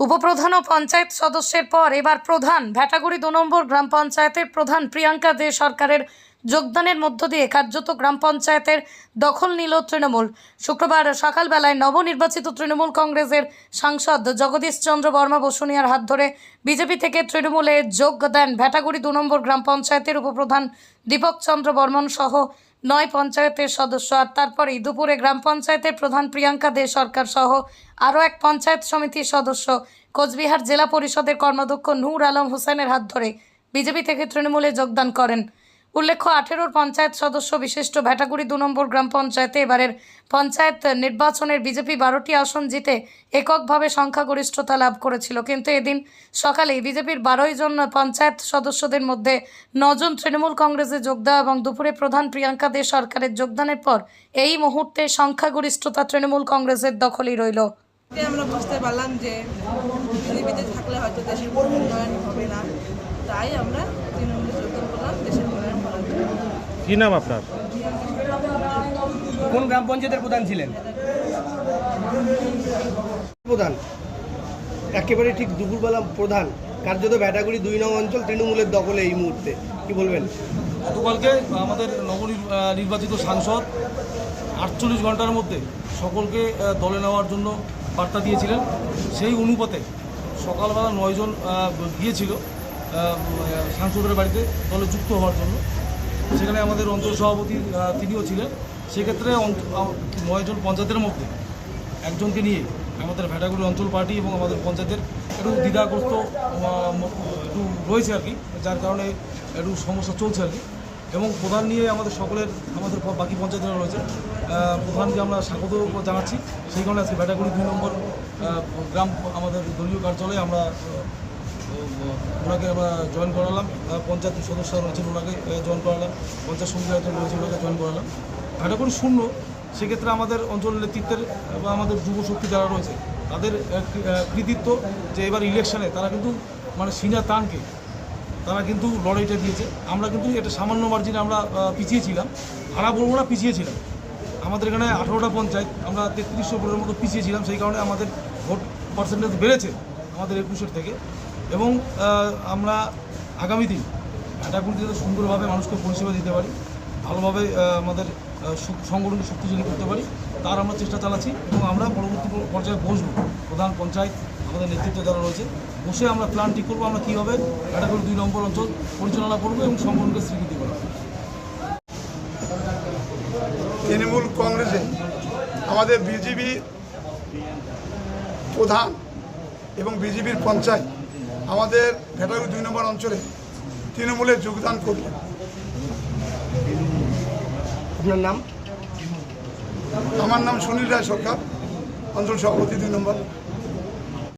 উপপ্রধান ও পঞ্চায়েত সদস্যের পর এবার প্রধান। ভ্যাটাগুড়ি দু নম্বর গ্রাম পঞ্চায়েতের প্রধান প্রিয়াঙ্কা দে সরকারের যোগদানের মধ্য দিয়ে কার্যত গ্রাম পঞ্চায়েতের দখল নিল তৃণমূল। শুক্রবার সকালবেলায় নবনির্বাচিত তৃণমূল কংগ্রেসের সাংসদ জগদীশ চন্দ্র বর্মা বসুনিয়ার হাত ধরে বিজেপি থেকে তৃণমূলে যোগ দেন ভ্যাটাগুড়ি দু নম্বর গ্রাম পঞ্চায়েতের উপপ্রধান দীপক চন্দ্র বর্মন সহ নয় পঞ্চায়েতের সদস্য আর তারপরেই দুপুরে গ্রাম পঞ্চায়েতের প্রধান প্রিয়াঙ্কা দে সরকার সহ আরও এক পঞ্চায়েত সমিতির সদস্য, কোচবিহার জেলা পরিষদের কর্মাধ্যক্ষ নূর আলম হোসেনের হাত ধরে বিজেপি থেকে তৃণমূলে যোগদান করেন। উল্লেখ্য, আঠেরোর পঞ্চায়েত সদস্য বিশিষ্ট ভ্যাটাগুড়ি দু নম্বর গ্রাম পঞ্চায়েতে এবারের পঞ্চায়েত নির্বাচনের বিজেপি বারোটি আসন জিতে এককভাবে সংখ্যাগরিষ্ঠতা লাভ করেছিল। কিন্তু এদিন সকালেই বিজেপির বারোই জন পঞ্চায়েত সদস্যদের মধ্যে নজন তৃণমূল কংগ্রেসে যোগ দেওয়া এবং দুপুরে প্রধান প্রিয়াঙ্কা দে সরকারের যোগদানের পর এই মুহূর্তে সংখ্যাগরিষ্ঠতা তৃণমূল কংগ্রেসের দখলই রইল। আমরা বুঝতে পারলাম যে বিজেপিতে থাকলে হয়তো দেশের উন্নয়ন হবে না। তাই আমরা তৃণমূলে যোগদান করলাম, দেশের কি নাম আপনার? কোন গ্রাম পঞ্চায়েতের প্রধান ছিলেন? প্রধান। একেবারে ঠিক দুপুরবেলা প্রধান। কার্যত ভ্যাটাগুড়ি দুই নং অঞ্চল তৃণমূলের দখলে এই মুহূর্তে। কি বলবেন? গতকালকে আমাদের নবনির্বাচিত সাংসদ আটচল্লিশ ঘণ্টার মধ্যে সকলকে দলে নেওয়ার জন্য বার্তা দিয়েছিলেন। সেই অনুপাতে সকালবেলা নয়জন গিয়েছিল সাংসদের বাড়িতে দলে যুক্ত হওয়ার জন্য। সেখানে আমাদের অঞ্চল সভাপতি তিনিও ছিলেন। সেক্ষেত্রে নয়জন পঞ্চায়েতের মধ্যে একজনকে নিয়ে আমাদের ভ্যাটাগুড়ি অঞ্চল পার্টি এবং আমাদের পঞ্চায়েতের একটু দ্বিধাগ্রস্ত একটু রয়েছে আর কি, যার কারণে একটু সমস্যা চলছে আর কি। এবং প্রধান নিয়ে আমাদের সকলের, আমাদের বাকি পঞ্চায়েতরা রয়েছে। প্রধানকে আমরা স্বাগত জানাচ্ছি। সেই কারণে আজকে ভ্যাটাগুড়ি দুই নম্বর গ্রাম, আমাদের দলীয় কার্যালয়ে আমরা ওনাকে জয়েন করালাম। পঞ্চায়েত সদস্য রয়েছেন ওনাকে জয়েন করালাম। পঞ্চায়েত একজন রয়েছে ওনাকে জয়েন করালাম। ঘাটাকুড়ি শূন্য, সেক্ষেত্রে আমাদের অঞ্চল নেতৃত্বের বা আমাদের যুব শক্তি যারা রয়েছে, তাদের কৃতিত্ব যে এবার ইলেকশনে তারা কিন্তু মানে সিনিয়র তানকে, তারা কিন্তু লড়াইটা দিয়েছে। আমরা কিন্তু এটা সামান্য মার্জিনে আমরা পিছিয়েছিলাম হারা বলব না পিছিয়েছিলাম আমাদের এখানে আঠারোটা পঞ্চায়েত, আমরা তেত্রিশশো ভোটের মতো পিছিয়েছিলাম সেই কারণে আমাদের ভোট পার্সেন্টেজ বেড়েছে আমাদের একুশের থেকে। এবং আমরা আগামী দিন ঘাটাকুড়িতে যাতে সুন্দরভাবে মানুষকে পরিষেবা দিতে পারি, ভালোভাবে আমাদের সংগঠনকে শক্তিশালী করতে পারি, তার আমরা চেষ্টা চালাচ্ছি এবং আমরা পরবর্তী পর্যায়ে বসব। প্রধান পঞ্চায়েত, আমাদের নেতৃত্ব যারা রয়েছে, বসে আমরা প্ল্যান ঠিক করব, আমরা কীভাবে ঘাটাকুড়ি দুই নম্বর অঞ্চল পরিচালনা করব এবং সংগঠনকে স্বীকৃতি করব। তৃণমূল কংগ্রেসে আমাদের বিজেপি প্রধান এবং বিজেপির পঞ্চায়েত আমাদের ভেটাগু দুই নম্বর অঞ্চলে তৃণমূলে যোগদান করলেন আপনার নাম? আমার নাম সুনীল রায় সরকার অঞ্চল সভাপতি দুই নম্বর।